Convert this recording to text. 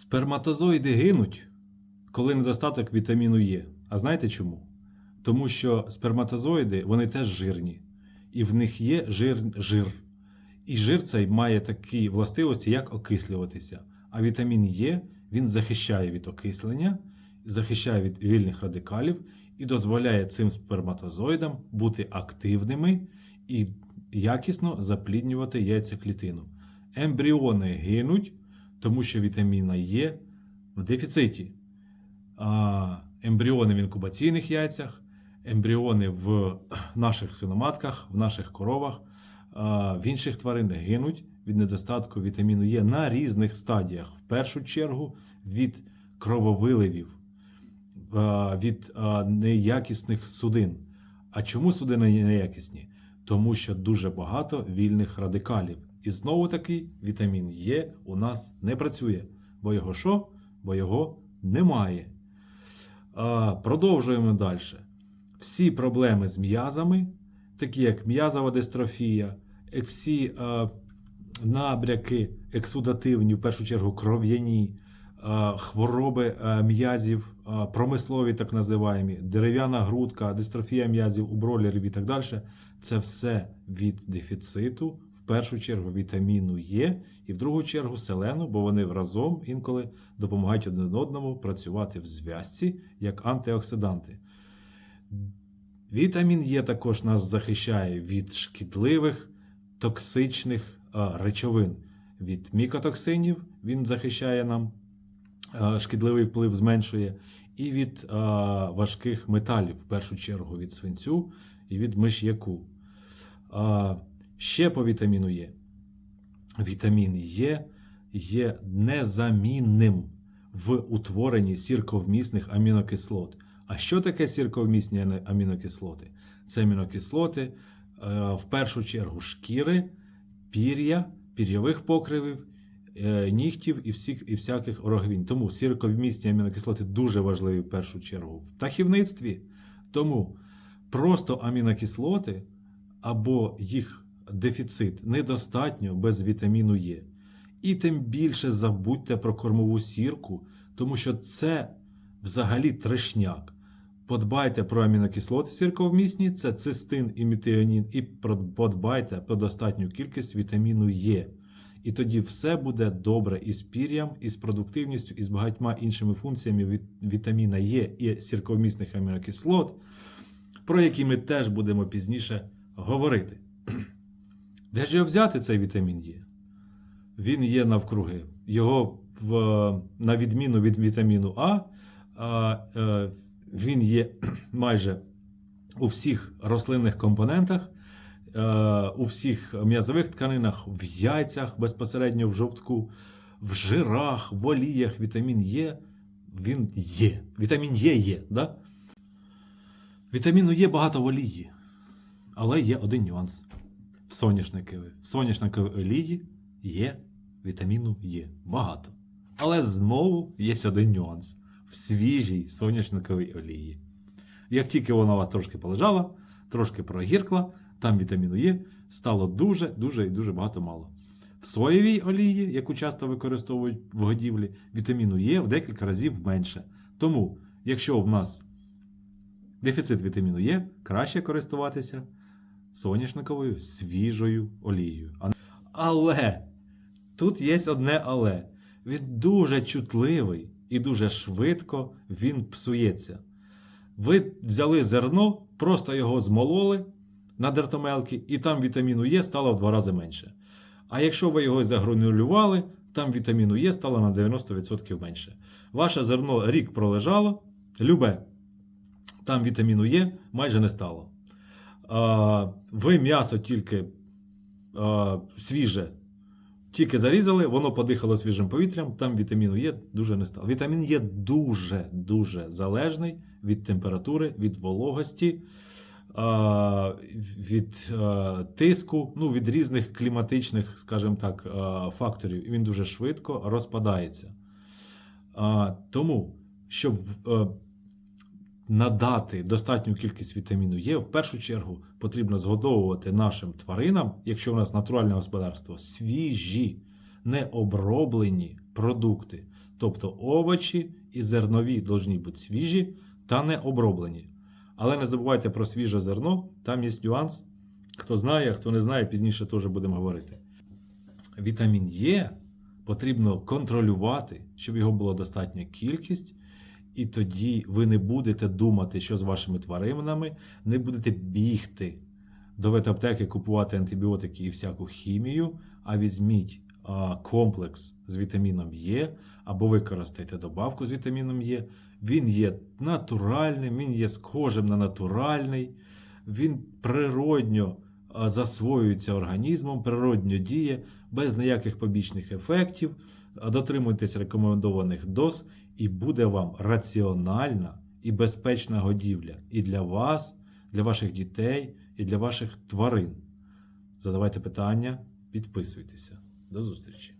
Сперматозоїди гинуть, коли недостаток вітаміну Е. А знаєте чому? Тому що сперматозоїди вони теж жирні, і в них є жир. жир. І жир цей має такі властивості, як окислюватися. А вітамін Е він захищає від окислення, захищає від вільних радикалів і дозволяє цим сперматозоїдам бути активними і якісно запліднювати яйцеклітину. Ембріони гинуть, тому що вітаміна Е в дефіциті. А, ембріони в інкубаційних яйцях, ембріони в наших свиноматках, в наших коровах, в інших тварин гинуть від недостатку вітаміну Е на різних стадіях. В першу чергу від крововиливів, від неякісних судин. А чому судини неякісні? Тому що дуже багато вільних радикалів. І знову таки вітамін Е у нас не працює. Бо його що? Бо його немає. А, продовжуємо далі. Всі проблеми з м'язами, такі як м'язова дистрофія, всі а, набряки ексудативні, в першу чергу кров'яні, хвороби м'язів, промислові так називаємо, дерев'яна грудка, дистрофія м'язів у бролерів і так далі. Це все від дефіциту, в першу чергу вітаміну Е, і в другу чергу селену, бо вони разом інколи допомагають один одному працювати в зв'язці як антиоксиданти. Вітамін Е також нас захищає від шкідливих токсичних речовин, від мікотоксинів він захищає нам, шкідливий вплив зменшує, і від а, важких металів, в першу чергу від свинцю і від миш'яку. А, ще по вітаміну Е. Вітамін Е є незамінним в утворенні сірковмісних амінокислот. А що таке сірковмісні амінокислоти? Це амінокислоти е, в першу чергу шкіри, пір'я, пір'явих покривів, е, нігтів і, всіх, і всяких ороговінь. Тому сірковмісні амінокислоти дуже важливі в першу чергу в птахівництві. Тому просто амінокислоти або їх дефіцит недостатньо без вітаміну Е. І тим більше забудьте про кормову сірку, тому що це взагалі трешняк. Подбайте про амінокислоти сірковмісні, це цистин і метіонін, і подбайте про достатню кількість вітаміну Е. І тоді все буде добре і з пір'ям, і з продуктивністю, і з багатьма іншими функціями від вітаміна Е і сірковмісних амінокислот, про які ми теж будемо пізніше говорити. Де ж його взяти цей вітамін Е? Він є навкруги. Його в, на відміну від вітаміну А, е, він є майже у всіх рослинних компонентах, у всіх м'язових тканинах, в яйцях безпосередньо в жовтку, в жирах, в оліях. Вітамін Е. Він є. Вітамін Е є. Да? Вітаміну Є багато в олії. Але є один нюанс. В соняшниковій. В соняшниковій олії є вітаміну Є. Багато. Але знову є один нюанс. В свіжій соняшниковій олії. Як тільки вона у вас трошки полежала, трошки прогіркла, там вітаміну Є стало дуже, дуже і дуже багато мало. В соєвій олії, яку часто використовують в годівлі, вітаміну Є в декілька разів менше. Тому, якщо в нас дефіцит вітаміну Є, краще користуватися соняшниковою свіжою олією. Але тут є одне але. Він дуже чутливий і дуже швидко він псується. Ви взяли зерно, просто його змололи на дертомелки, і там вітаміну Е стало в два рази менше. А якщо ви його загранулювали, там вітаміну Е стало на 90% менше. Ваше зерно рік пролежало, любе, там вітаміну Е майже не стало. Ви м'ясо тільки свіже, тільки зарізали, воно подихало свіжим повітрям, там вітаміну Е дуже не стало. Вітамін Е дуже-дуже залежний від температури, від вологості, від тиску, ну, від різних кліматичних, скажімо так, факторів. І він дуже швидко розпадається. Тому, щоб е, надати достатню кількість вітаміну Е, в першу чергу потрібно згодовувати нашим тваринам, якщо у нас натуральне господарство, свіжі, необроблені продукти. Тобто овочі і зернові повинні бути свіжі та не оброблені. Але не забувайте про свіже зерно, там є нюанс. Хто знає, хто не знає, пізніше теж будемо говорити. Вітамін Е потрібно контролювати, щоб його була достатня кількість, і тоді ви не будете думати, що з вашими тваринами, не будете бігти до ветаптеки, купувати антибіотики і всяку хімію, а візьміть комплекс з вітаміном Е, або використайте добавку з вітаміном Е. Він є натуральним, він є схожим на натуральний, він природньо засвоюється організмом, природньо діє, без ніяких побічних ефектів. Дотримуйтесь рекомендованих доз, і буде вам раціональна і безпечна годівля і для вас, для ваших дітей, і для ваших тварин. Задавайте питання, підписуйтеся. До зустрічі!